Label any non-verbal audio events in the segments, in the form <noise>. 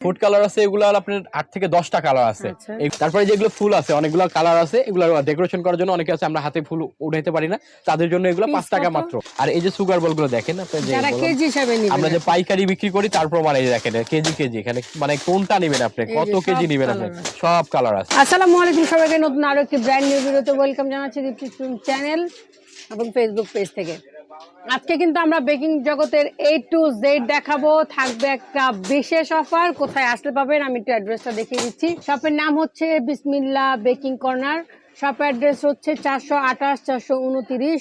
Food colour আছে এগুলো আপনার আট থেকে দশটা কালার আছে। আচ্ছা। তারপরে যেগুলো ফুল আছে অনেকগুলো কালার আছে এগুলো ডেকোরেশন করার জন্য অনেকে আছে আমরা হাতে ফুল উঠাইতে পারি না। তাদের জন্য এগুলো পাঁচ টাকা মাত্র। আর এই যে সুগার বলগুলো দেখেন আমরা যে পাইকারি বিক্রি করি তারপর মানে এই দেখেন কেজি কেজি এখানে মানে কোনটা নেবেন আপনি কত কেজি নেবেন আপনি? সব কালার আছে। আসসালামু আলাইকুম সবাইকে নতুন আরও একটি ব্র্যান্ড নিউ ভিডিওতে ওয়েলকাম জানাচ্ছি দীপ্তি চ্যানেল এবং ফেসবুক পেজ থেকে। আজকে কিন্তু আমরা বেকিং জগতের এ টু জেড দেখাবো। থাকবে একটা বিশেষ অফার কোথায় আসতে পাবেন আমি একটু অ্যাড্রেসটা দেখিয়ে দিচ্ছি। শপের নাম হচ্ছে বিসমিল্লা বেকিং কর্নার। শপ অ্যাড্রেস হচ্ছে চারশো আঠাশ, চারশো উনতিরিশ।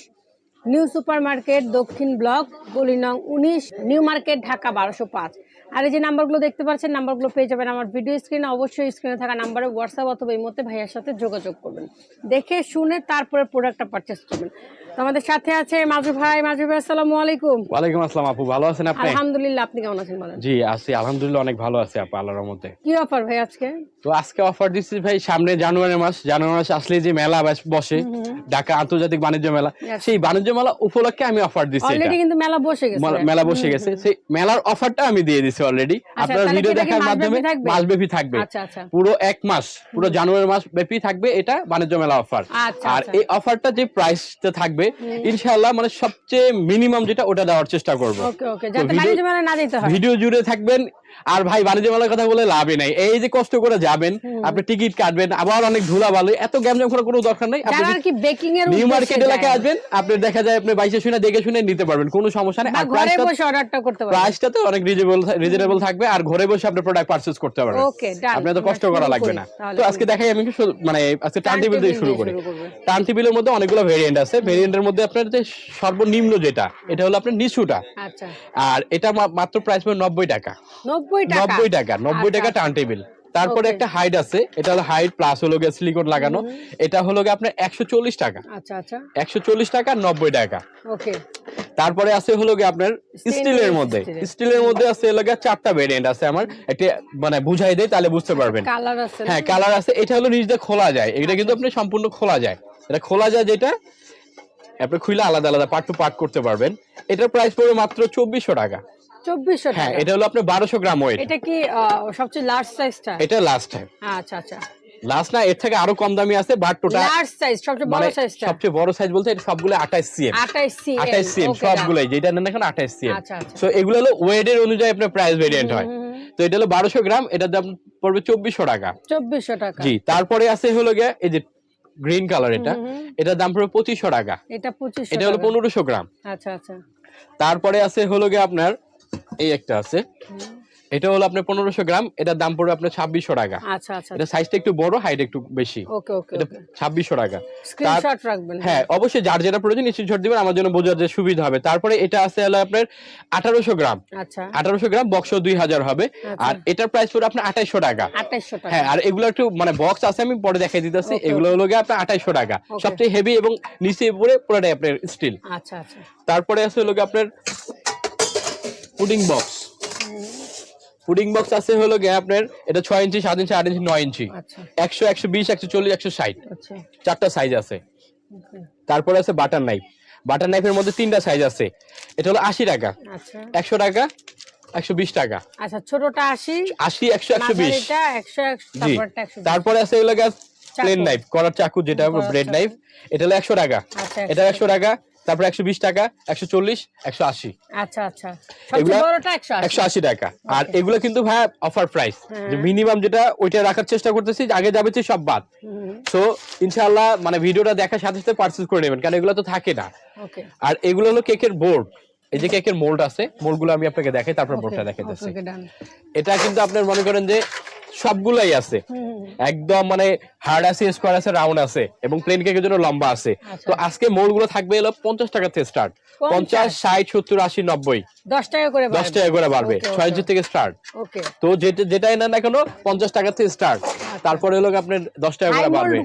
নিউ সুপার মার্কেট দক্ষিণ ব্লক, গলি নং উনিশ, নিউ মার্কেট, ঢাকা বারোশো পাঁচ। আর এই যে নাম্বারগুলো দেখতে পাচ্ছেন, নাম্বারগুলো পেয়ে যাবেন আমার ভিডিও স্ক্রিনে অবশ্যই স্ক্রিনে থাকা নাম্বারে হোয়াটসঅ্যাপ অথবা এই মধ্যে ভাইয়ার সাথে যোগাযোগ করবেন। দেখে শুনে তারপরে প্রোডাক্টটা পারচেস করবেন। আমাদের সাথে আছে মাজু ভাই। মাজু ভাই আসসালামু আলাইকুম। ওয়ালাইকুম আসসালাম আপু ভালো আছেন আপনি? আলহামদুলিল্লাহ আপনি কেমন আছেন বলেন? জি আছি আলহামদুলিল্লাহ অনেক ভালো আছি আপু আল্লাহর মধ্যে কি অফার ভাই আজকে? তো আজকে অফার দিচ্ছি ভাই সামনে জানুয়ারি মাস জানুয়ারি মাস আসলে যে মেলা বসে ঢাকা আন্তর্জাতিক বাণিজ্য মেলা সেই বাণিজ্য মেলা উপলক্ষে আমি অফার দিচ্ছি অলরেডি কিন্তু মেলা বসে গেছে মেলা- বসে গেছে। সেই মেলার অফারটা আমি দিয়ে দিছি অলরেডি আপনার ভিডিও দেখার মাধ্যমে থাকবে? মাসব্যাপী থাকবে। আচ্ছা আচ্ছা। পুরো এক মাস পুরো জানুয়ারি মাস ব্যাপী থাকবে এটা বাণিজ্য মেলা অফার। আচ্ছা, আর। এই অফারটা যে প্রাইসটা থাকবে ইনশাআল্লাহ মানে সবচেয়ে মিনিমাম যেটা ওটা দেওয়ার চেষ্টা করব। ভিডিও জুড়ে থাকবেন আর ভাই বাণিজ্য মেলার কথা বলে লাভই নাই। এই যে কষ্ট করে যাবেন আপনি টিকিট কাটবেন আবার অনেক ধুলা বালু এত গ্যামজাম করার কোনো দরকার নাই। আপনি কি বেকিং এর নিউ মার্কেট এলাকায় আসবেন আপনি দেখা যায় আপনি বাইশে শুনে দেখে শুনে নিতে পারবেন কোনো সমস্যা নেই। আর ঘরে প্রাইসটা বসে অর্ডারটা করতে পারবেন। প্রাইসটা তো অনেক রিজনেবল রিজনেবল থাকবে আর ঘরে বসে আপনি প্রোডাক্ট পারচেজ করতে পারবেন। ওকে আপনি তো কষ্ট করা লাগবে না। তো আজকে দেখাই আমি মানে আজকে টার্ন টেবিল দিয়ে শুরু করি। টার্ন টেবিলের মধ্যে অনেকগুলো ভেরিয়েন্ট আছে। ভেরিয়েন্টের মধ্যে আপনার যে সর্বনিম্ন যেটা এটা হলো আপনার নিচুটা। আচ্ছা। আর এটা মাত্র প্রাইস পড়বে নব্বই টাকা। নব্বই টাকা। নব্বই টাকা নব্বই আচ্ছা, টাকা টার্ন টেবিল তারপরে একটা হাইট আছে এটা হলো হাইট প্লাস হলো গিয়ে সিলিকন লাগানো। এটা হলো গিয়ে আপনার একশো চল্লিশ টাকা। আচ্ছা আচ্ছা। একশো চল্লিশ টাকা নব্বই টাকা। ওকে তারপরে আছে হলো গিয়ে আপনার স্টিলের মধ্যে। স্টিলের মধ্যে আছে হলো গিয়ে চারটা ভেরিয়েন্ট আছে আমার। একটা মানে বুঝাই দেয় তাহলে বুঝতে পারবেন। কালার আছে হ্যাঁ কালার আছে। এটা হলো দিয়ে খোলা যায়। এটা কিন্তু আপনি সম্পূর্ণ খোলা যায়। এটা খোলা যায় যেটা? আপনি খুলে আলাদা আলাদা পার্ট টু পার্ট করতে পারবেন। এটার প্রাইস পড়বে মাত্র চব্বিশশো টাকা। চব্বিশশো হ্যাঁ টাকা। এটা হলো আপনার বারোশো গ্রাম ওয়েট এটা কি সবচেয়ে লার্জ সাইজটা এটা লাস্ট টাইম আচ্ছা আচ্ছা। লাস্ট না এর থেকে আরও কম দামি আছে বাট টোটাল লার্জ সাইজ সবচেয়ে বড় মানে সাইজটা সবচেয়ে বড় সাইজ বলতে এটা সবগুলো আঠাশ সিএম 28 সিএম আঠাশ সিএম সবগুলোই যেটা নেন এখন আঠাশ সিএম আচ্ছা সো এগুলো হলো ওয়েটের অনুযায়ী আপনার প্রাইস ভেরিয়েন্ট হয়। তো এটা হলো বারোশো গ্রাম এটার দাম পড়বে চব্বিশশো টাকা। চব্বিশশো টাকা। জি তারপরে আছে হলো গিয়ে এই যে গ্রিন কালার এটা এটার দাম পড়বে পঁচিশশো টাকা। এটা পঁচিশ এটা হলো পনেরোশো গ্রাম। আচ্ছা আচ্ছা। তারপরে আছে হলো গিয়ে আপনার এই একটা আছে। এটা হলো আপনার পনেরোশো গ্রাম এটার দাম পড়বে আপনার ছাব্বিশশো টাকা। আচ্ছা আচ্ছা এটা সাইজটা একটু বড় হাইট একটু বেশি। ওকে ওকে এটা ছাব্বিশশো টাকা। স্ক্রিনশট রাখবেন হ্যাঁ। অবশ্যই যার যেটা প্রয়োজন স্ক্রিনশট দিবেন আমার জন্য বোঝার যে সুবিধা হবে। তারপরে এটা আছে হলো আপনার আঠারোশো গ্রাম। আচ্ছা। আঠারোশো গ্রাম বক্স দুই হাজার হবে। আর এটার প্রাইস পড়বে আপনার আঠাইশো টাকা। আঠাইশশো টাকা। হ্যাঁ আর এগুলো একটু মানে বক্স আছে আমি পরে দেখাই দিতেছি। এগুলো হলো গিয়ে আপনার আঠাইশো টাকা। সবচেয়ে হেভি এবং নিচে উপরে পুরোটাই আপনার স্টিল আচ্ছা আচ্ছা। তারপরে আছে হলো গিয়ে আপনার পুডিং বক্স পুডিং বক্স আছে হলো গিয়ে আপনার এটা ছয় ইঞ্চি সাত ইঞ্চি আট ইঞ্চি নয় ইঞ্চি। আচ্ছা। একশো একশো বিশ একশো চল্লিশ একশো ষাট। আচ্ছা। চারটা সাইজ আছে। তারপরে আছে বাটার নাইফ বাটার নাইফের মধ্যে তিনটা সাইজ আছে। এটা হলো আশি টাকা। আচ্ছা। একশো টাকা একশো বিশ টাকা। আচ্ছা ছোটটা আশি আশি একশো একশো বিশ। তারপরে আছে এগুলো প্লেন নাইফ করার চাকু যেটা ব্রেড নাইফ এটা হলো একশো টাকা। এটা একশো টাকা। তারপরে একশো বিশ টাকা একশো চল্লিশ একশো আশি। আচ্ছা আচ্ছা। একশো আশি। টাকা। আর এগুলো কিন্তু ভাই অফার প্রাইস। মিনিমাম যেটা ওইটা রাখার চেষ্টা করতেছি আগে যাবে সব বাদ। সো ইনশাআল্লাহ মানে ভিডিওটা দেখার সাথে সাথে পার্চেস করে নেবেন কারণ এগুলো তো থাকে না। আর এগুলো হলো কেকের বোর্ড এই যে কেকের মোল্ড আছে মোল্ডগুলো আমি আপনাকে দেখাই তারপর বোর্ডটা ওকে এটা কিন্তু আপনার মনে করেন যে সবগুলাই আছে। একদম মানে হার্ড আছে স্কোয়ার আছে রাউন্ড আছে এবং প্লেন কেকের জন্য লম্বা আছে। আচ্ছা। তো আজকে মোল্ডগুলো থাকবে হলো পঞ্চাশ টাকা থেকে স্টার্ট পঞ্চাশ। ষাট সত্তর আশি নব্বই। দশ টাকা করে দশ টাকা করে বাড়বে। ছয় থেকে স্টার্ট তো যেটা যেটাই না কেন পঞ্চাশ টাকা থেকে স্টার্ট তারপরে হলো আপনার দশ টাকা করে বাড়বে।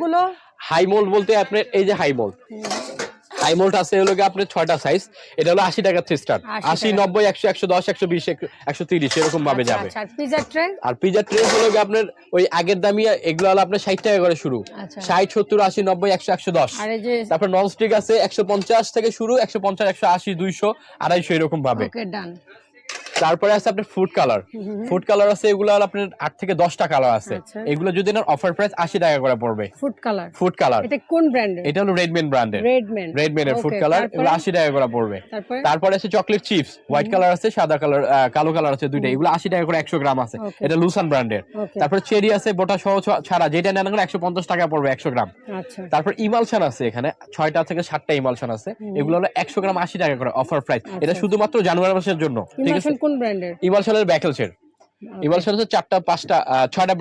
হাই মোল্ড বলতে আপনার এই যে হাই মোল্ড হাই মোল্ট আছে হলো আপনার ছয়টা সাইজ এটা হলো আশি টাকা থেকে স্টার্ট আশি নব্বই একশো একশো দশ একশো বিশ একশো তিরিশ এরকম ভাবে যাবে। আচ্ছা পিজা ট্রে আর পিজা ট্রে হলো আপনার ওই আগের দামি এগুলো হলো আপনার ষাট টাকা করে শুরু। আচ্ছা। ষাট সত্তর আশি নব্বই একশো একশো দশ। তারপর নন স্টিক আছে একশো পঞ্চাশ থেকে শুরু একশো পঞ্চাশ একশো আশি দুইশো আড়াইশো এরকম ভাবে। তারপরে আছে আপনার ফুড কালার ফুড কালার আছে এগুলো আপনার আট থেকে দশটা কালার আছে। আচ্ছা। এগুলো যদি না অফার প্রাইস আশি টাকা করে পড়বে। ফুড কালার ফুড কালার এটা কোন ব্র্যান্ডের এটা হলো রেডমেন ব্র্যান্ডের রেডমেন এর ফুড কালার এগুলো আশি টাকা করে পড়বে। তারপরে? আছে চকলেট চিপস হোয়াইট কালার আছে সাদা কালার কালো কালার আছে দুইটা। এগুলো আশি টাকা করে একশো গ্রাম আছে। এটা লুসান ব্র্যান্ডের তারপরে চেরি আছে বোটা সহ ছাড়া যেটা নেন একশো পঞ্চাশ টাকা পড়বে একশো গ্রাম। আচ্ছা। তারপর ইমালশন আছে এখানে ছয়টা থেকে সাতটা ইমালশন আছে। এগুলো হলো একশো গ্রাম আশি টাকা করে অফার প্রাইস এটা আচ্ছা। শুধুমাত্র জানুয়ারি মাসের জন্য ঠিক আছে? কোন ব্র্যান্ডের? ইমালশনের ব্যাকেলসের ইমালশন হচ্ছে চারটা পাঁচটা ছয়টা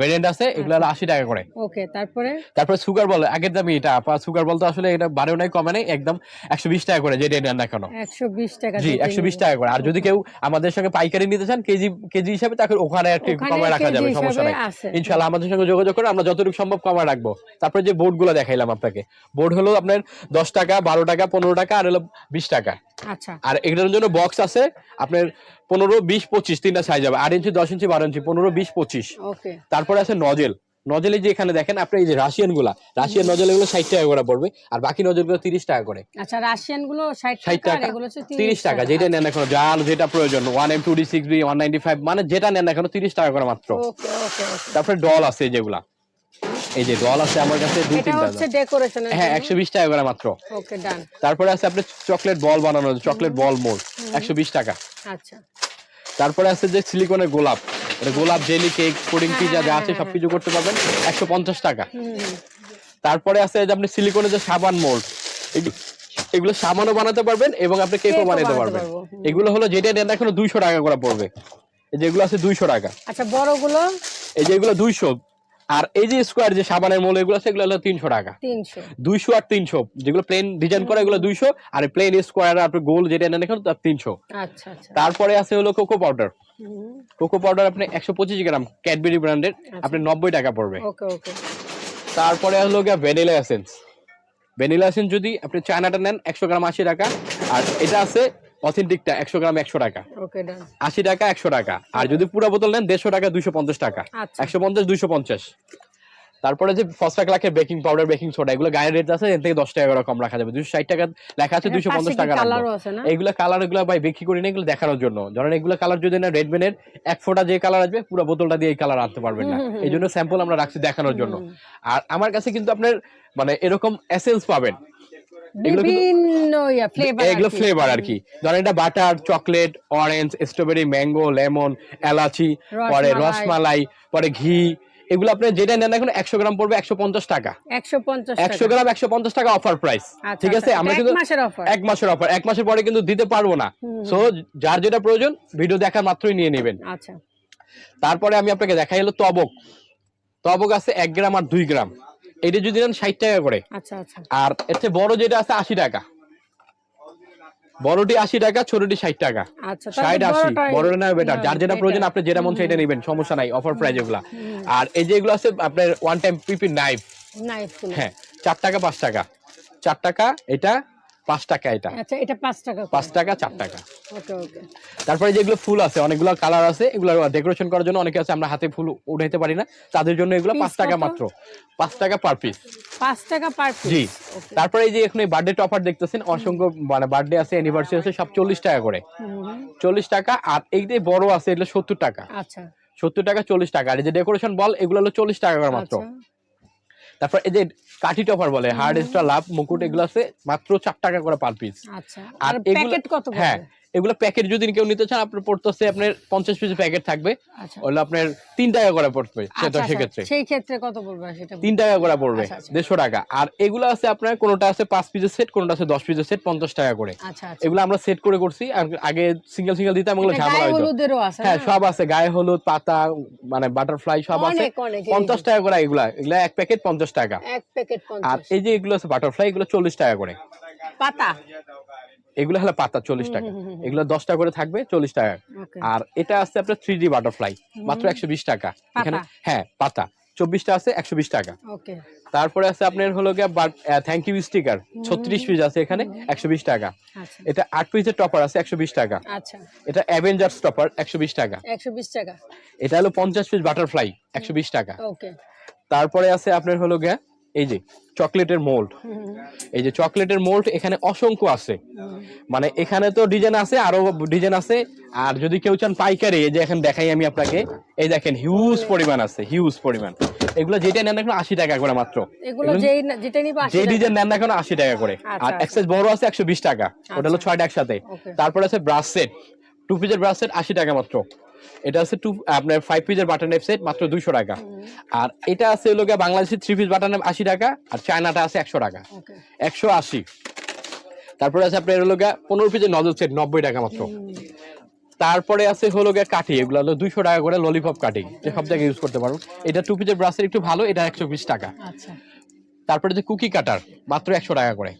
ভেরিয়েন্ট আছে এগুলো হলো আশি টাকা করে। ওকে তারপরে? তারপরে সুগার বল আগের দামি এটা সুগার বল তো আসলে এটা বাড়েও নাই কমে নাই একদম একশো বিশ টাকা করে যেটা নেন না কেন। একশো বিশ টাকা জি একশো বিশ টাকা করে। আর যদি কেউ আমাদের সঙ্গে পাইকারি নিতে চান কেজি কেজি হিসাবে তাকে ওখানে একটু ওখানে কমে রাখা যাবে সমস্যা নাই। ইনশাল্লাহ আমাদের সঙ্গে যোগাযোগ করে আমরা যতটুকু সম্ভব কমে রাখব। তারপরে যে বোর্ডগুলো দেখাইলাম আপনাকে। বোর্ড হলো আপনার দশ টাকা বারো টাকা পনেরো টাকা আর হলো বিশ টাকা। আচ্ছা। আর এগুলোর জন্য বক্স আছে আপনার পনেরো বিশ পঁচিশ তিনটা সাইজ হবে। আট ইঞ্চি দশ ইঞ্চি বারো ইঞ্চি পনেরো বিশ পঁচিশ। তারপরে আছে নজেল নজেলে যে এখানে দেখেন আপনি এই যে রাশিয়ানগুলা রাশিয়ান নজেল এগুলো ষাট টাকা করে পড়বে আর বাকি নজেলগুলো তিরিশ টাকা করে। আচ্ছা রাশিয়ানগুলো ষাট টাকা তিরিশ টাকা যেটা নেন এখন যার যেটা প্রয়োজন one M two D six B one ninety five মানে যেটা নেন এখন তিরিশ টাকা করে মাত্র। তারপরে ডল আছে যেগুলা। এই যে ডল আছে আমার কাছে দুই তিনটা হচ্ছে ডেকোরেশনের হ্যাঁ একশো বিশ টাকা করে মাত্র। ওকে ডান তারপরে আছে আপনার চকলেট বল বানানো চকলেট বল মোল একশো বিশ টাকা। আচ্ছা। তারপরে আছে যে সিলিকনের গোলাপ এটা গোলাপ জেলি কেক পুডিং পিজা যা হ্যাঁ, আছে হ্যাঁ, সবকিছু করতে পারবেন একশো পঞ্চাশ টাকা। হুম হুম। তারপরে আছে যে আপনি সিলিকনের যে সাবান মোল্ড এগুলো সাবানও বানাতে পারবেন এবং আপনি কেকও বানাতে পারবেন। এগুলো হলো যেটা নেন এখন দুইশো টাকা করে পড়বে। এই যে এগুলো আছে দুইশো টাকা। আচ্ছা বড়গুলো? এই যে এগুলো দুইশো আর এই যে স্কোয়ার যে সাবানের মোল এগুলো এগুলো হলো তিনশো টাকা। দুইশো আর তিনশো। যেগুলো প্লেন ডিজাইন করা এগুলো দুইশো। আর প্লেন স্কোয়ার আর গোল যেটা নেন এখন তার তিনশো। আচ্ছা আচ্ছা। তারপরে আছে হলো কোকো পাউডার কোকো পাউডার আপনি একশো পঁচিশ গ্রাম ক্যাডবেরি ব্র্যান্ডের আপনি নব্বই টাকা পড়বে। তারপরে হলো গিয়ে ভ্যানিলা এসেন্স ভ্যানিলা এসেন্স যদি আপনি চায়নাটা নেন একশো গ্রাম আশি টাকা। আর এটা আছে অথেন্টিকটা একশো গ্রাম একশো টাকা। আশি টাকা একশো টাকা। আর যদি পুরো বোতল নেন দেড়শো টাকা দুইশো পঞ্চাশ টাকা। আচ্ছা। একশো পঞ্চাশ দুইশো পঞ্চাশ। তারপরে যে ফসফা ক্লাকের বেকিং পাউডার বেকিং সোডা এগুলো গায়ের রেট আছে এর থেকে দশ টাকা করে কম রাখা যাবে। দুশো ষাট টাকা লেখা আছে দুইশো পঞ্চাশ টাকা এইগুলো কালার এগুলো ভাই বিক্রি করি না এগুলো দেখানোর জন্য। ধরেন এগুলো কালার যদি না রেডমেনের এক ফোঁটা যে কালার আসবে পুরো বোতলটা দিয়ে এই কালার আনতে পারবেন না। এই জন্য স্যাম্পল আমরা রাখছি দেখানোর জন্য। আর আমার কাছে কিন্তু আপনার মানে এরকম এসেন্স পাবেন। এগুলো বিভিন্ন এগুলো ফ্লেভার আর কি। ধরেন এটা butter chocolate orange strawberry mango lemon এলাচি পরে রসমালাই। পরে ঘি এগুলো আপনি যেটা নেন এখন একশো গ্রাম পড়বে একশো পঞ্চাশ টাকা। একশো গ্রাম একশো পঞ্চাশ টাকা অফার প্রাইস আচ্ছা, ঠিক আছে? আচ্ছা, আমরা কিন্তু এক মাসের অফার এক মাসের পরে কিন্তু দিতে পারব না। সো যার যেটা প্রয়োজন ভিডিও দেখা মাত্রই নিয়ে নেবেন। আচ্ছা। তারপরে আমি আপনাকে দেখাই হলো তবক। তবক আছে এক গ্রাম আর দুই গ্রাম। এটা যদি নেন ষাট টাকা করে। আচ্ছা আচ্ছা। আর এর চেয়ে বড় যেটা আছে আশি টাকা। বড়টি আশি টাকা ছোটটি ষাট টাকা। আচ্ছা ষাট আশি। বড়টাই বড় না বেটার যার যেটা প্রয়োজন আপনি যেটা মন সেটা নেবেন সমস্যা নাই অফার প্রাইস এগুলা। আর এই যে এগুলো আছে আপনার ওয়ান টাইম পিপি নাইফ হ্যাঁ চার টাকা পাঁচ টাকা। চার টাকা এটা পাঁচ টাকা এটা। আচ্ছা এটা পাঁচ টাকা পাঁচ টাকা চার টাকা। ওকে ওকে। তারপরে যেগুলো ফুল আছে অনেকগুলো কালার আছে এগুলো ডেকোরেশন করার জন্য অনেকে আছে আমরা হাতে ফুল উঠাইতে পারি না। তাদের জন্য এগুলো পাঁচ টাকা মাত্র। পাঁচ টাকা পার পিস পাঁচ টাকা পার জি। Piece okay. তারপরে এই যে এখানে বার্থডে টপার দেখতেছেন অসংখ্য মানে বার্থডে আছে অ্যানিভার্সারি আছে সব চল্লিশ টাকা করে। চল্লিশ টাকা আর এই যে বড় আছে এগুলো সত্তর টাকা। আচ্ছা। সত্তর টাকা চল্লিশ টাকা। আর এই যে ডেকোরেশন বল এগুলো হলো চল্লিশ টাকা করে মাত্র। আচ্ছা। তারপর এই যে কাঠি টপার বলে হার্ড এক্সট্রা লাভ মুকুট এগুলো আছে মাত্র চার টাকা করে পার পিস আচ্ছা আর আর এগুলো- প্যাকেট কত হ্যাঁ? এগুলো প্যাকেট যদি কেউ নিতে চান আপনার পড়তেছে আপনার পঞ্চাশ পিস প্যাকেট থাকবে। আচ্ছা। হলো আপনার তিন টাকা করে পড়বে আচ্ছা, সেটা আচ্ছা, সেক্ষেত্রে। সেই ক্ষেত্রে কত পড়বে সেটা তিন টাকা করে পড়বে আচ্ছা, আচ্ছা। দেড়শো টাকা। আর এগুলো আছে আপনার কোনোটা আছে পাঁচ পিসের সেট কোনোটা আছে দশ পিসের সেট পঞ্চাশ টাকা করে। আচ্ছা আচ্ছা। এগুলো আমরা সেট করে করছি আর আগে সিঙ্গেল সিঙ্গেল দিতাম এগুলো ঝামেলা হ্যাঁ সব আছে গায়ে হলুদ পাতা মানে বাটারফ্লাই সব আছে। পঞ্চাশ টাকা করে এগুলা এগুলা এক প্যাকেট পঞ্চাশ টাকা। এক প্যাকেট আর এই যে এগুলো আছে বাটারফ্লাই এগুলো চল্লিশ টাকা করে। পাতা? এগুলো হলো পাতা চল্লিশ টাকা। এগুলো দশ টাকা করে থাকবে চল্লিশ টাকা। আর এটা আছে আপনার থ্রি ডি বাটারফ্লাই মাত্র একশো বিশ টাকা। এখানে হ্যাঁ পাতা। চব্বিশটা আছে একশো বিশ টাকা। তারপরে আছে আপনার হলো গিয়ে থ্যাংক ইউ স্টিকার ছত্রিশ পিস আছে এখানে একশো বিশ টাকা। আচ্ছা। এটা আট পিসের টপার আছে একশো বিশ টাকা। আচ্ছা। এটা অ্যাভেঞ্জার্স টপার একশো বিশ টাকা। একশো বিশ টাকা। এটা হলো পঞ্চাশ পিস বাটারফ্লাই একশো বিশ টাকা। তারপরে আছে আপনার হলো গিয়ে এই যে চকলেটের মোল্ড। এই যে চকলেটের মোল্ড এখানে অসংখ্য আছে। মানে এখানে তো ডিজাইন আছে আরও ডিজাইন আছে। আর যদি কেউ চান পাইকারি এই যে এখন দেখাই আমি আপনাকে। এই দেখেন হিউজ পরিমাণ আছে হিউজ পরিমাণ। এগুলো যেটা নেন এখন আশি টাকা করে মাত্র। যে ডিজাইন নেন এখন আশি টাকা করে। আচ্ছা, আর আচ্ছা। এক্সেস বড় আছে একশো বিশ টাকা। ওটা হলো ছয়টা একসাথে. তারপরে আছে ব্রাশ সেট। টু পিসের ব্রাশ সেট আশি টাকা মাত্র। এটা আছে টু আপনার ফাইভ পিসের বাটার নাইফ সেট মাত্র দুইশো টাকা। আর এটা আছে হলো গিয়ে বাংলাদেশের থ্রি পিস বাটার নাইফ আশি টাকা আর চায়নাটা আছে একশো টাকা। একশো আশি। তারপরে আছে আপনার হলো গিয়ে পনেরো পিসের নজল সেট নব্বই টাকা মাত্র। তারপরে আছে হলো গিয়ে কাঠি এগুলো হলো দুইশো টাকা করে ললিপপ কাঠি যে সব জায়গায় ইউজ করতে পারো। এটা টু পিসের ব্রাশের একটু ভালো এটা একশো বিশ টাকা। আচ্ছা। তারপরে যে কুকি কাটার মাত্র একশো টাকা করে।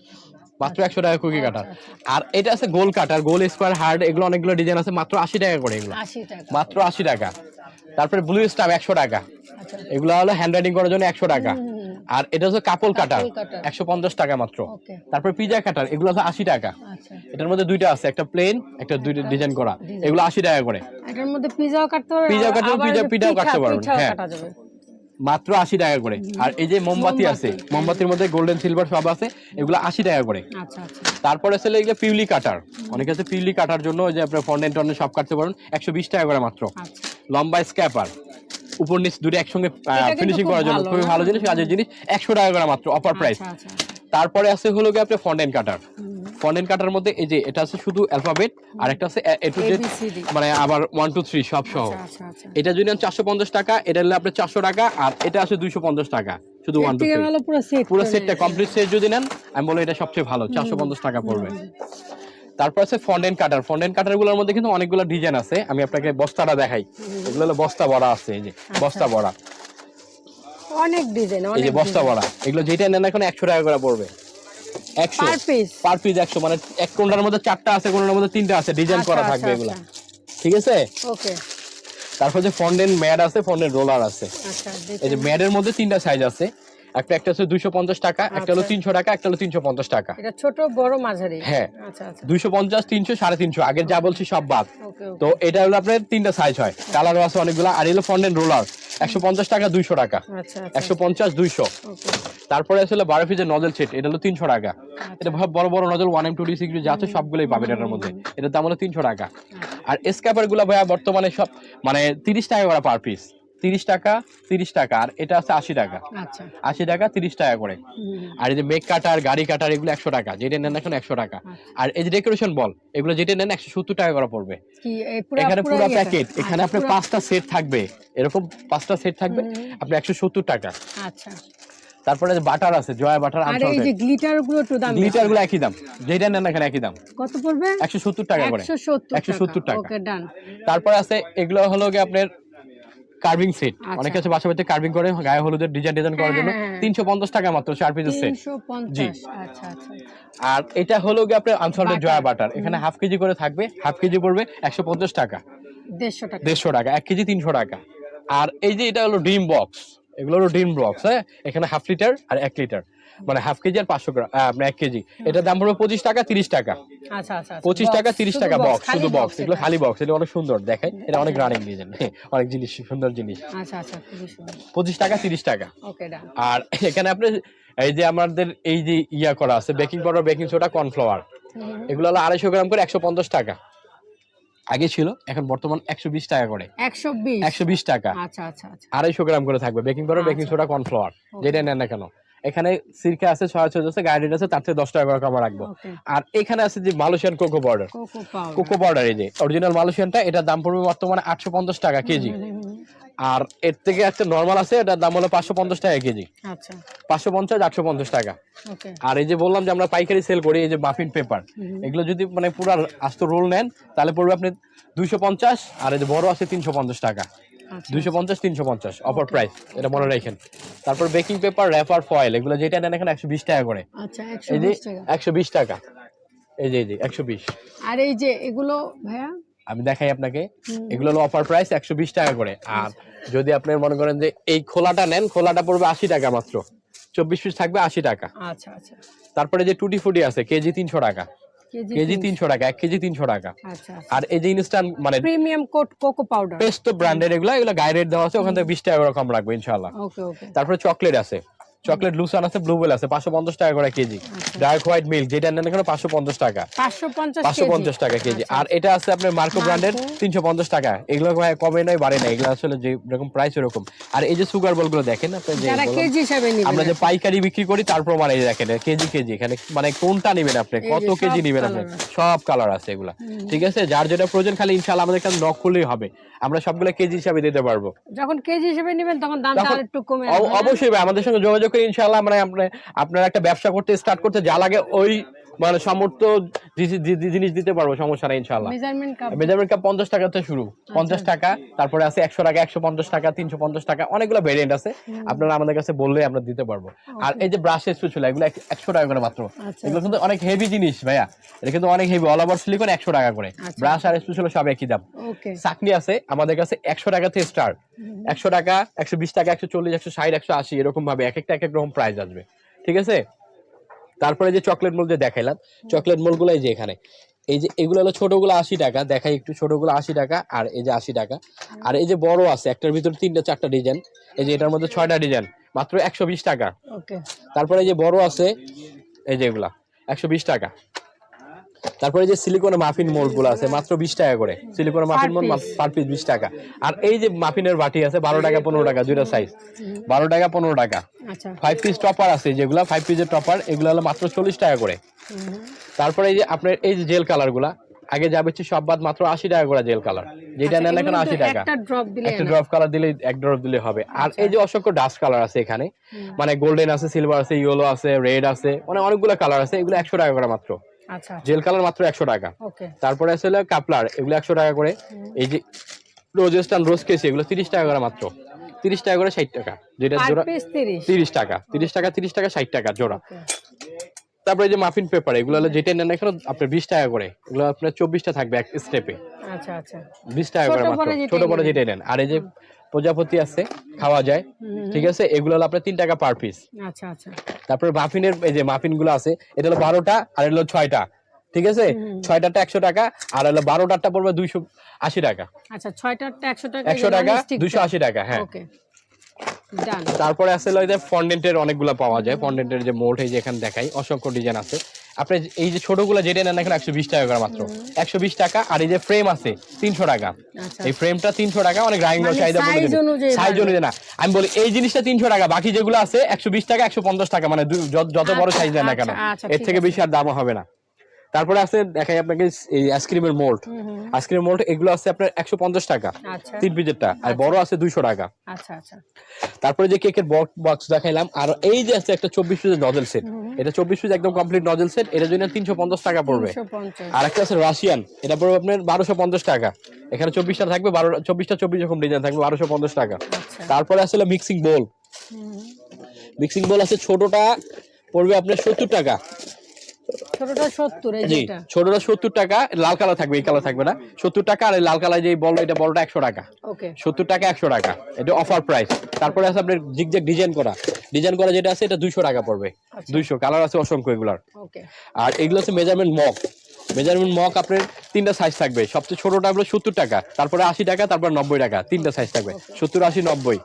মাত্র একশো টাকা কুকি কাটার আর এটা আছে গোল কাটার গোল স্কোয়ার হার্ড এগুলো অনেকগুলো ডিজাইন আছে মাত্র আশি টাকা করে এগুলো। মাত্র আশি টাকা। তারপরে ব্লু স্টাম একশো টাকা। আচ্ছা। এগুলো হলো হ্যান্ড রাইটিং করার জন্য একশো টাকা। আর এটা হচ্ছে কাপল কাটার একশো পঞ্চাশ টাকা মাত্র। তারপরে পিজা কাটার এগুলো হচ্ছে আশি টাকা। আচ্ছা। এটার মধ্যে দুইটা আছে একটা প্লেন একটা দুইটা ডিজাইন করা। এগুলো আশি টাকা করে। এটার মধ্যে পিজাও কাটতে পারবে পিৎজাও কাটতে পিৎজা- পিঠাও কাটতে পারবে, হ্যাঁ। মাত্র আশি টাকা করে। আর এই যে মোমবাতি আছে মোমবাতির মধ্যে গোল্ডেন সিলভার সব আছে এগুলো আশি টাকা করে। আচ্ছা আচ্ছা। তারপরে আছে এগুলো পিউলি কাটার। অনেক আছে পিউলি কাটার জন্য ওই যে আপনার ফন্ডেন্ট টন্ডেন্ট সব কাটতে পারেন একশো বিশ টাকা করে মাত্র। আচ্ছা। লম্বা স্ক্যাপার উপর নিচ দুটো একসঙ্গে ফিনিশিং করার জন্য খুবই ভালো জিনিস কাজের জিনিস একশো টাকা করে মাত্র অফার প্রাইস তারপরে আছে হলো গিয়ে আপনার ফন্ডেন্ট কাটার ফন্ডেন্ট কাটার মধ্যে এই যে এটা আছে শুধু অ্যালফাবেট আর একটা আছে এ টু জেড মানে আবার ওয়ান টু থ্রি সব সহ। আচ্ছা আচ্ছা আচ্ছা। এটা যদি চারশো পঞ্চাশ টাকা এটা হলে আপনার চারশো টাকা আর এটা আছে দুইশো পঞ্চাশ টাকা শুধু ওয়ান টু পুরো সেট পুরো সেটটা কমপ্লিট সেট যদি নেন আমি বলব এটা সবচেয়ে ভালো চারশো পঞ্চাশ টাকা পড়বে। তারপর আছে ফন্ডেন্ট কাটার ফন্ডেন্ট কাটারগুলোর মধ্যে কিন্তু অনেকগুলো ডিজাইন আছে আমি আপনাকে বস্তাটা দেখাই। এগুলো হলো বস্তা ভরা আছে এই যে বস্তা ভরা। অনেক ডিজাইন এই যে বস্তা ভরা এগুলো যেটা নেন এখন একশো টাকা করে পড়বে। একশো? পার পিস পার পিস একশো মানে এক কোনটার মধ্যে চারটা আছে কোনটার মধ্যে তিনটা আছে ডিজাইন আচ্ছা, করা আচ্ছা, থাকবে এগুলো। আচ্ছা। ঠিক আছে? ওকে। তারপর যে ফন্ডেন ম্যাড আছে ফন্ডেন রোলার আছে। আচ্ছা এই যে ম্যাডের মধ্যে তিনটা সাইজ আছে। একটা একটা হচ্ছে দুইশো পঞ্চাশ টাকা একটা হলো আচ্ছা। তিনশো টাকা একটা হলো তিনশো পঞ্চাশ টাকা। এটা ছোট বড় মাঝারি? হ্যাঁ। আচ্ছা আচ্ছা। দুইশো পঞ্চাশ তিনশো সাড়ে তিনশো আগের যা বলছি সব বাদ। তো এটা হলো আপনার তিনটা সাইজ হয়। কালারও আছে অনেকগুলো আর এগুলো ফন্ডেন্ট রোলার একশো পঞ্চাশ টাকা দুইশো টাকা। একশো পঞ্চাশ দুইশো। তারপরে আসলে বারো পিসের নজল সেট এটা হলো তিনশো টাকা। এটা বড় বড় nozzle one M two D six যা আছে সবগুলোই পাবেন এটার মধ্যে। এটার দাম হলো তিনশো টাকা। আর স্ক্যাপারগুলো ভাইয়া বর্তমানে সব মানে তিরিশ টাকা করে পার পিস তিরিশ টাকা তিরিশ টাকা আর এটা আছে আশি টাকা। আচ্ছা। আশি টাকা তিরিশ টাকা করে। আর এই যে মেক কাটার গাড়ি কাটার এগুলো একশো টাকা যেটা নেন এখন একশো টাকা। আচ্ছা। আর এই যে ডেকোরেশন বল এগুলো যেটা নেন একশো সত্তর টাকা করে পড়বে। কি এখানে পুরো প্যাকেট এখানে আচ্ছা, আপনার পাঁচটা সেট থাকবে। এরকম পাঁচটা সেট থাকবে আপনি একশো সত্তর টাকা। আচ্ছা। তারপরে বাটার আছে জয়া বাটার আর এই যে গ্লিটারগুলো একটু দাম গ্লিটারগুলো একই দাম যেটা নেন এখানে একই দাম। কত পড়বে? একশো সত্তর টাকা করে। একশো সত্তর একশো সত্তর টাকা। ওকে ডান তারপরে আছে এগুলো হলো গিয়ে আপনার কার্ভিং সেট আচ্ছা। অনেকে আছে বাসা বাড়িতে কার্ভিং করে গায়ে হলুদের ডিজাইন ডিজাইন করার জন্য। হ্যাঁ, হ্যাঁ, হ্যাঁ। তিনশো পঞ্চাশ টাকা মাত্র চার পিসের সেট পঞ্চাশ আচ্ছা আচ্ছা। আর এটা হলো গিয়ে আপনার আনসল্টেড জয়া বাটার এখানে হাফ কেজি করে থাকবে হাফ কেজি পড়বে একশো পঞ্চাশ টাকা। দেড়শো টাকা। দেড়শো টাকা এক কেজি তিনশো টাকা। আর এই যে এটা হলো ডিম বক্স এগুলো হলো ডিম বক্স হ্যাঁ? এখানে হাফ লিটার আর এক লিটার মানে হাফ কেজি আর পাঁচশো গ্রাম আপনার এক কেজি এটার দাম পড়বে পঁচিশ টাকা তিরিশ টাকা। আচ্ছা আচ্ছা। <laughs> পঁচিশ টাকা তিরিশ টাকা বক্স শুধু বক্স এগুলো খালি বক্স এটা অনেক সুন্দর দেখায় এটা অনেক রানিং ডিজাইন অনেক জিনিস সুন্দর জিনিস। পঁচিশ টাকা তিরিশ টাকা। আর <laughs> এখানে আপনি এই যে আমাদের এই যে ইয়া করা আছে baking powder baking soda cornflour এগুলো হলো আড়াইশো গ্রাম করে একশো পঞ্চাশ টাকা। আগে ছিল এখন বর্তমান একশো বিশ টাকা করে। একশো বিশ? একশো বিশ টাকা। আচ্ছা আড়াইশো গ্রাম করে থাকবে baking powder baking. Soda cornflour যেটা নেন না কেন। এখানে সিরকা আছে ছয় ছয় আছে গাইডেড আছে তার থেকে দশ টাকা করে কমা রাখব। আর এখানে আছে যে Malaysian cocoa powder cocoa powder এই যে অরিজিনাল মালয়েশিয়ানটা এটার দাম পড়বে বর্তমানে আটশো পঞ্চাশ টাকা কেজি। আর এর থেকে একটা নর্মাল আছে এটার দাম হলো পাঁচশো পঞ্চাশ টাকা কেজি। আচ্ছা। পাঁচশো পঞ্চাশ আটশো পঞ্চাশ টাকা। আর এই যে বললাম যে আমরা পাইকারি সেল করি এই যে মাফিন পেপার এগুলো যদি মানে পুরো আস্ত রোল নেন তাহলে পড়বে আপনি দুইশো পঞ্চাশ আর এই যে বড় আছে তিনশো পঞ্চাশ টাকা। দুইশো পঞ্চাশ তিনশো পঞ্চাশ অফার প্রাইস এটা মনে রাখেন। তারপর বেকিং পেপার র্যাপার ফয়েল এগুলো যেটা নেন এখানে একশো বিশ টাকা করে। আচ্ছা একশো এই যে বিশ টাকা। একশো বিশ টাকা। এই যে এই যে একশো বিশ। আর এই যে এগুলো ভাইয়া? আমি দেখাই আপনাকে। এগুলো হলো অফার প্রাইস একশো বিশ টাকা করে। আর যদি আপনি মনে করেন যে এই খোলাটা নেন খোলাটা পড়বে আশি টাকা মাত্র। চব্বিশ পিস থাকবে আশি টাকা। আচ্ছা আচ্ছা। তারপরে যে টুটি ফুটি আছে কেজি তিনশো টাকা। কেজি তিনশো টাকা এক কেজি তিনশো টাকা। আচ্ছা আর এই যে ইনস্ট্যান্ট মানে premium coat cocoa powder pesto ব্র্যান্ডের এগুলো এগুলো গায়ে রেট দেওয়া আছে ওখানে থেকে বিশ টাকা করে কম রাখব ইনশাল্লাহ ওকে ওকে। তারপরে চকলেট আছে। চকলেট লুসান আছে ব্লু বেল আছে পাঁচশো পঞ্চাশ টাকা করে কেজি। ডার্ক হোয়াইট মিল্ক যেটা নেন এখানে পাঁচশো পঞ্চাশ টাকা। পাঁচশো পঞ্চাশ টাকা কেজি। আর এটা আছে আপনার মার্কো ব্র্যান্ডের তিনশো পঞ্চাশ টাকা। এগুলো কমে নয় বাড়ে না। এগুলো আসলে যে রকম প্রাইস এরকম আর এই যে সুগার বলগুলো দেখেন আমরা যে পাইকারি বিক্রি করি তার প্রমাণ এই যে দেখেন কেজি কেজি এখানে মানে কোনটা নেবেন আপনি? কত কেজি নেবেন আপনি? সব কালার আছে এগুলা। ঠিক আছে? যার যেটা প্রয়োজন খালি ইনশাআল্লাহ আমাদের কাছে নক করলেই হবে। আমরা সবগুলো কেজি হিসাবে দিতে পারব। যখন কেজি হিসাবে নিবেন তখন দামটা তখন একটু কমে অব- অবশ্যই ভাই আমাদের সঙ্গে যোগাযোগ করে ইনশাল্লাহ মানে আপনি আপনার একটা ব্যবসা করতে স্টার্ট করতে যা লাগে ওই মানে সামর্থ্য জিনিস দিতে পারব সমস্যা নেই ইনশাআল্লাহ। মেজারমেন্ট কাপ মেজারমেন্ট কাপ পঞ্চাশ টাকা থেকে শুরু। পঞ্চাশ টাকা তারপরে আছে একশো টাকা একশো পঞ্চাশ টাকা তিনশো পঞ্চাশ টাকা অনেকগুলো ভেরিয়েন্ট আছে। আপনারা আমাদের কাছে বললে আমরা দিতে পারব। আর এই যে ব্রাশ স্পেশাল এগুলো এক- একশো টাকা করে মাত্র। আচ্ছা। এগুলো কিন্তু অনেক হেভি জিনিস ভাইয়া। এটা কিন্তু অনেক হেভি অল ওভার সিলিকন একশো টাকা করে। আচ্ছা। ব্রাশ আর স্পেশাল সব একই দাম। ওকে চাকনি আছে আমাদের কাছে একশো টাকা থেকে স্টার্ট একশো টাকা একশো বিশ টাকা একশো চল্লিশ একশো ষাট একশো আশি এরকম ভাবে এক একটা এক এক রকম প্রাইস আসবে। ঠিক আছে? তারপরে যে চকলেট মোল যে দেখাইলাম চকলেট মলগুলো এই যে এখানে এই যে এগুলো হলো ছোটগুলো আশি টাকা দেখাই একটু ছোটগুলো আশি টাকা আর এই যে আশি টাকা। আর এই যে বড় আছে একটার ভিতরে তিনটা চারটা ডিজাইন এই যে এটার মধ্যে ছয়টা ডিজাইন মাত্র একশো বিশ টাকা। তারপরে এই যে বড় আছে এই যে এগুলা একশো বিশ টাকা। তারপরে যে সিলিকনের মাফিন মোল্ডগুলো আছে মাত্র বিশ টাকা করে। সিলিকনের মাফিন মোল্ড পার পিস বিশ টাকা। আর এই যে মাফিনের বাটি আছে বারো টাকা পনেরো টাকা দুইটা সাইজ বারো টাকা পনেরো টাকা। আচ্ছা। ফাইভ পিস টপার আছে যেগুলা ফাইভ পিসের টপার এগুলো হলো মাত্র চল্লিশ টাকা করে। তারপরে এই যে আপনার এই যে জেল কালারগুলা আগে যা বেশি সব বাদ মাত্র আশি টাকা করে জেল কালার যেটা আচ্ছা, নেন এখন আশি টাকা। একটা ড্রপ কালার দিলে এক ড্রপ দিলে হবে। আর এই যে অসংখ্য ডাস্ট কালার আছে এখানে। মানে গোল্ডেন আছে সিলভার আছে ইয়েলো আছে রেড আছে মানে অনেকগুলো কালার আছে এগুলো একশো টাকা করে মাত্র। আচ্ছা জেল কালার মাত্র একশো টাকা। ওকে। তারপরে আছে হলো কাপলার এগুলো একশো টাকা করে। এই যে রোজেস্টান রোজ কেসি এগুলো তিরিশ টাকা করে মাত্র। তিরিশ টাকা করে ষাট টাকা। যেটা জোড়া 30 তিরিশ। টাকা। তিরিশ টাকা তিরিশ টাকা ষাট টাকা জোড়া। তারপরে যে মাফিন পেপার এগুলো হলো যেটা নেন এখানে আপনার বিশ টাকা করে। এগুলো আপনার চব্বিশটা থাকবে এক স্টেপে আচ্ছা আচ্ছা। বিশ টাকা করে মাত্র। ছোট বড় যেটা নেন। আর এই যে প্রজাপতি আছে খাওয়া যায়। ঠিক আছে? এগুলো হলো আপনার তিন টাকা পার পিস আচ্ছা আচ্ছা। তারপরে মাফিনের এই যে মাফিনগুলো আছে এটা হলো বারোটা আর হলো ছয়টা। ঠিক আছে? ছয়টাটা একশো টাকা আর হলো বারোটারটা পড়বে দুইশো আশি টাকা। আচ্ছা ছয়টারটা একশো টাকা একশো টাকা দুইশো আশি টাকা হ্যাঁ। তারপরে আছে ফন্ডেন্টের অনেকগুলো পাওয়া যায়। ফন্ডেন্টের যে মোল্ড এই যে এখানে দেখাই অসংখ্য ডিজাইন আছে। আপনি এই যে ছোটগুলো যেটা নেন এখন একশো বিশ টাকা করে মাত্র। একশো বিশ টাকা আর এই যে ফ্রেম আছে তিনশো টাকা। আচ্ছা। এই ফ্রেমটা তিনশো টাকা অনেক রাইং মানে চাহিদা সাইজ। অনুযায়ী না। আমি বলি এই জিনিসটা তিনশো টাকা বাকি যেগুলো আছে একশো বিশ টাকা একশো পঞ্চাশ টাকা মানে যত- যত বড় আচ্ছা, সাইজ নেন না কেন। আচ্ছা, আচ্ছা, এর থেকে বেশি আর দাম হবে না। তারপরে আছে দেখাই আপনাকে এই আইসক্রিমের মোল্ড আইসক্রিমের মোল্ড এগুলো আছে আপনার একশো পঞ্চাশ টাকা। আচ্ছা। তিন পিজেরটা আর বড় আছে দুইশো টাকা। আচ্ছা আচ্ছা। তারপরে যে কেকের বক্স দেখাইলাম আর এই যে আছে একটা চব্বিশ পিসের নজেল সেট এটা চব্বিশ পিস একদম কমপ্লিট নজেল সেট এটার জন্য তিনশো পঞ্চাশ টাকা পড়বে। আর একটা আছে রাশিয়ান এটা পড়বে আপনার বারোশো পঞ্চাশ টাকা। এখানে চব্বিশটা থাকবে বারো চব্বিশটা চব্বিশ রকম ডিজাইন থাকবে বারোশো পঞ্চাশ টাকা। আচ্ছা। তারপরে আসলে মিক্সিং বোল মিক্সিং বোল আছে ছোটটা পড়বে আপনার সত্তর টাকা। ছোটটা সত্তর এই যেটা। ছোটটা সত্তর টাকা লাল কালার থাকবে এই কালার থাকবে না। সত্তর টাকা আর লাল কালার যে এটা টাকা। ওকে। টাকা একশো টাকা। এটা অফার প্রাইস তারপরে আছে আপনার জিগজ্যাগ ডিজাইন করা। ডিজাইন করা যেটা আছে এটা দুইশো টাকা পড়বে। দুইশো। কালার আছে অসংখ্য এগুলার। ওকে। আর এগুলো হচ্ছে মেজারমেন্ট মক মেজারমেন্ট মক আপনার তিনটা সাইজ থাকবে। সবচেয়ে ছোটটা হলো সত্তর টাকা। তারপরে আশি টাকা তারপর নব্বই টাকা। তিনটা সাইজ থাকবে। সত্তর আশি নব্বই।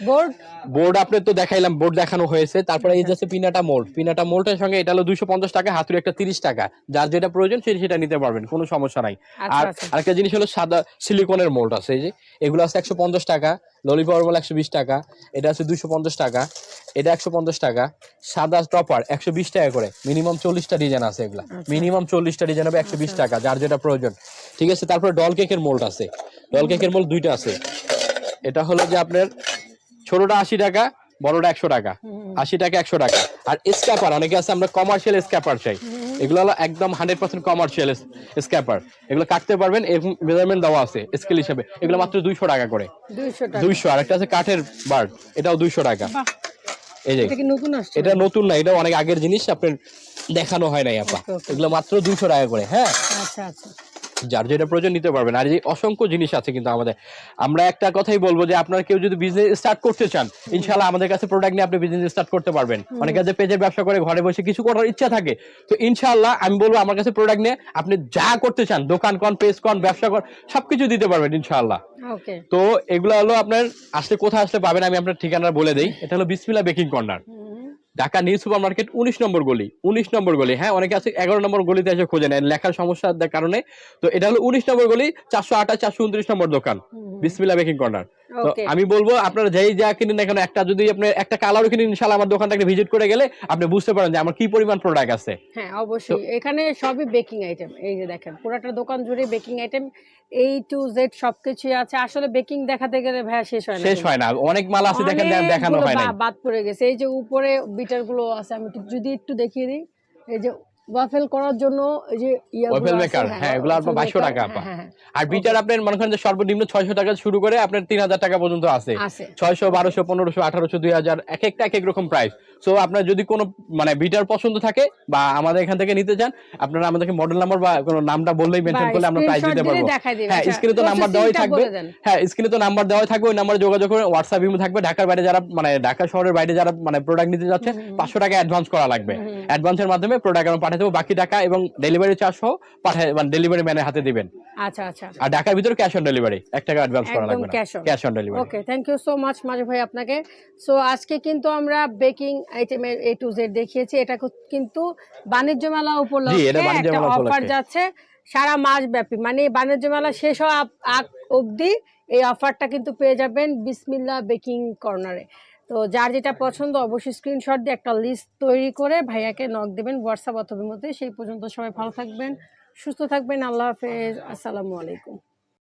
বোর্ড বোর্ড আপনার তো দেখাইলাম বোর্ড দেখানো হয়েছে। তারপরে এই যাচ্ছে পিনাটা মোল্ড পিনাটা মোল্ডের সঙ্গে এটা হলো দুইশো পঞ্চাশ টাকা হাতুড়ি একটা তিরিশ টাকা। যার যেটা প্রয়োজন সে সেটা নিতে পারবেন কোনো সমস্যা নাই। আচ্ছা, আর আচ্ছা। আরেকটা জিনিস হলো সাদা সিলিকনের মোল্ড আছে এই যে। এগুলো আছে একশো পঞ্চাশ টাকা ললিপপ মোল একশো বিশ টাকা এটা আছে দুইশো পঞ্চাশ টাকা এটা একশো পঞ্চাশ টাকা। সাদা টপার একশো বিশ টাকা করে মিনিমাম চল্লিশটা ডিজাইন আছে এগুলা। মিনিমাম চল্লিশটা ডিজাইন হবে একশো বিশ টাকা যার যেটা প্রয়োজন। ঠিক আছে তারপরে ডল কেকের মোল্ড আছে। ডল কেকের মোল্ড দুইটা আছে। এটা হলো যে আপনার ছোটটা আশি টাকা বড়টা একশো টাকা। আশি টাকা একশো টাকা। আর স্ক্যাপার অনেকে আছে আমরা কমার্শিয়াল স্ক্যাপার চাই। এগুলো হলো একদম হান্ড্রেড পার্সেন্ট কমার্শিয়াল স্ক্যাপার এগুলো কাটতে পারবেন এরকম মেজারমেন্ট দেওয়া আছে স্কেল হিসাবে। এগুলো মাত্র দুইশো টাকা করে। দুইশো আর একটা আছে কাঠের বার্ড এটাও দুইশো টাকা। এই যে। এটা নতুন না এটা অনেক আগের জিনিস আপনার দেখানো হয় নাই আপা. এগুলো মাত্র দুইশো টাকা করে হ্যাঁ? আচ্ছা আচ্ছা। যার যেটা প্রয়োজন নিতে পারবেন। আর এই অসংখ্য জিনিস আছে কিন্তু আমাদের। আমরা একটা কথাই বলব যে আপনারা কেউ যদি বিজনেস স্টার্ট করতে চান ইনশাল্লাহ আমাদের কাছে প্রোডাক্ট নিয়ে আপনি বিজনেস স্টার্ট করতে পারবেন। অনেকে যে পেজের ব্যবসা করে ঘরে বসে কিছু করার ইচ্ছা থাকে। তো ইনশাল্লাহ আমি বলব আমার কাছে প্রোডাক্ট নিয়ে আপনি যা করতে চান দোকান কন পেজ কন ব্যবসা কর সবকিছু দিতে পারবেন ইনশাল্লাহ তো এগুলো হলো আপনার আসলে কোথায় আসলে পাবেন আমি আপনার ঠিকানা বলে দেই। এটা হলো Bismillah baking corner Dhaka new super market উনিশ নম্বর গলি উনিশ নম্বর গলি হ্যাঁ অনেকে আছে এগারো নম্বর গলিতে এসে খোঁজে নেন লেখার সমস্যার কারণে। তো এটা হলো উনিশ নম্বর গলি চারশো আঠাশ চারশো উনত্রিশ নম্বর দোকান। বিসমিল্লা বেকিং কর্নার। আমি বলব আপনারা যেই যা কিনেন এখানে একটা যদি আপনি একটা কালারও কিনেন ইনশাল্লাহ আমার দোকানটাকে ভিজিট করে গেলে আপনি বুঝতে পারেন যে আমার কি পরিমাণ প্রোডাক্ট আছে। হ্যাঁ অবশ্যই। এখানে সবই বেকিং আইটেম এই যে দেখেন পুরোটা দোকান জুড়ে baking item A to Z সবকিছুই আছে। আসলে বেকিং দেখাতে গেলে ভাইয়া শেষ হয় না শেষ হয় না। অনেক মাল আছে দেখেন দেখানো হয় না বাদ পড়ে গেছে। এই যে উপরে বিটারগুলো আছে আমি যদি একটু দেখিয়ে দিই। এই যে ওয়াফেল করার জন্য এই যে ওয়েফেল মেকার হ্যাঁ এগুলো আপনার বাইশশো টাকা আপা হ্যাঁ, হ্যাঁ, আর বিটার আপনার মনে করেন যে সর্বনিম্ন ছয়শো টাকা শুরু করে আপনার তিন হাজার টাকা পর্যন্ত আছে। ছয়শো বারোশো পনেরোশো আঠারোশো দুই হাজার এক একটা এক এক রকম প্রাইস সো আপনার যদি কোনো মানে বিটার পছন্দ থাকে বা আমাদের এখান থেকে নিতে চান আপনারা আমাদেরকে মডেল নাম্বার বা কোনো নামটা বললেই মেনশন করলে আমরা প্রাইস দিতে পারব। হ্যাঁ আচ্ছা, স্ক্রিনে তো নাম্বার দেওয়াই থাকবে। হ্যাঁ স্ক্রিনে তো নাম্বার দেওয়াই থাকবে ওই নাম্বারে যোগাযোগ করে হোয়াটসঅ্যাপ ইমো থাকবে। ঢাকার বাইরে যারা মানে ঢাকা শহরের বাইরে যারা মানে প্রোডাক্ট নিতে যাচ্ছে পাঁচশো টাকা অ্যাডভান্স করা লাগবে। অ্যাডভান্সের মাধ্যমে প্রোডাক্ট আমরা পাঠিয়ে দেবো বাকি টাকা এবং ডেলিভারি চার্জ সহ পাঠায় মানে ডেলিভারি ম্যানের হাতে দিবেন। আচ্ছা আচ্ছা। আর ঢাকার ভিতরে ক্যাশ অন ডেলিভারি এক টাকা অ্যাডভান্স করা লাগবে না। Cash on delivery okay thank you so much Maju ভাই আপনাকে। সো আজকে কিন্তু আমরা বেকিং আইটেমের এ টু জেড দেখিয়েছি। এটা কিন্তু বাণিজ্য মেলা উপলক্ষে একটা অফার যাচ্ছে সারা মাস ব্যাপী মানে বাণিজ্য মেলা শেষ হওয়া আগ অবধি এই অফারটা কিন্তু পেয়ে যাবেন বিসমিল্লা বেকিং কর্নারে তো যার যেটা পছন্দ অবশ্যই স্ক্রিনশট দিয়ে একটা লিস্ট তৈরি করে ভাইয়াকে নক দেবেন হোয়াটসঅ্যাপ অথবের মধ্যে সেই পর্যন্ত সবাই ভালো থাকবেন সুস্থ থাকবেন। আল্লাহ হাফেজ। আসসালামু আলাইকুম।